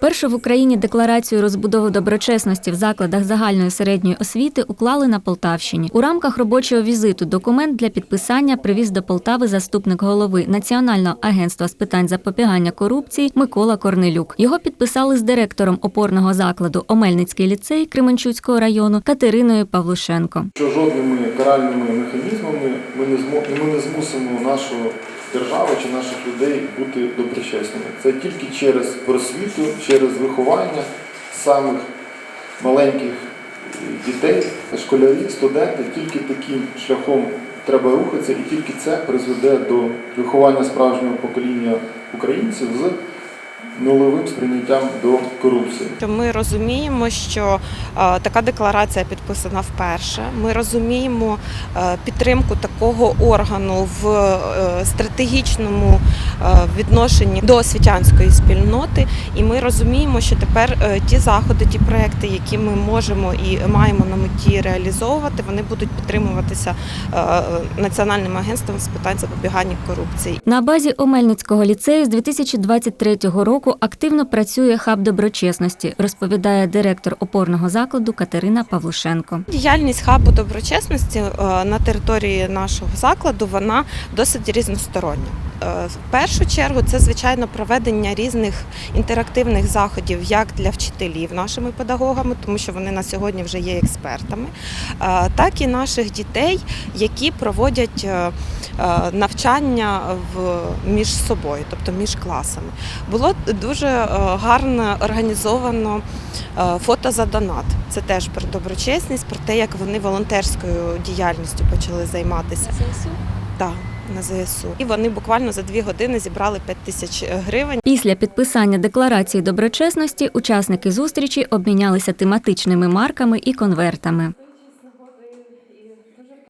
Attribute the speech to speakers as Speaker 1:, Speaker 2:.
Speaker 1: Першу в Україні декларацію розбудови доброчесності в закладах загальної середньої освіти уклали на Полтавщині. У рамках робочого візиту документ для підписання привіз до Полтави заступник голови Національного агентства з питань запобігання корупції Микола Корнелюк. Його підписали з директором опорного закладу Омельницький ліцей Кременчуцького району Катериною Павлушенко.
Speaker 2: що жодними каральними механізмами ми не змо- не змусимо нашу державу чи наших людей бути доброчесними. Це тільки через просвіту, через виховання самих маленьких дітей, школярів, студентів. Тільки таким шляхом треба рухатися, і тільки це призведе до виховання справжнього покоління українців з нульовим сприйняттям до корупції.
Speaker 3: Ми розуміємо, що е, така декларація підписана вперше. Ми розуміємо е, підтримку такого органу в е, стратегічному відношенні до освітянської спільноти. І ми розуміємо, що тепер ті заходи, ті проекти, які ми можемо і маємо на меті реалізовувати, вони будуть підтримуватися Національним агентством з питань запобігання корупції.
Speaker 1: На базі Омельницького ліцею з 2023 року активно працює хаб доброчесності, розповідає директор опорного закладу Катерина Павлушенко.
Speaker 3: Діяльність хабу доброчесності е, на території нашого закладу вона досить різностороння. Е, В першу чергу це звичайно проведення різних інтерактивних заходів як для вчителів нашими педагогами, тому що вони на сьогодні вже є експертами, е, так і наших дітей, які проводять е, навчання між собою, тобто між класами. Було дуже гарно організовано фото за донат. Це теж про доброчесність, про те, як вони волонтерською діяльністю почали займатися. Так, на ЗСУ. І вони буквально за дві години зібрали 5 тисяч гривень.
Speaker 1: Після підписання декларації доброчесності учасники зустрічі обмінялися тематичними марками і конвертами.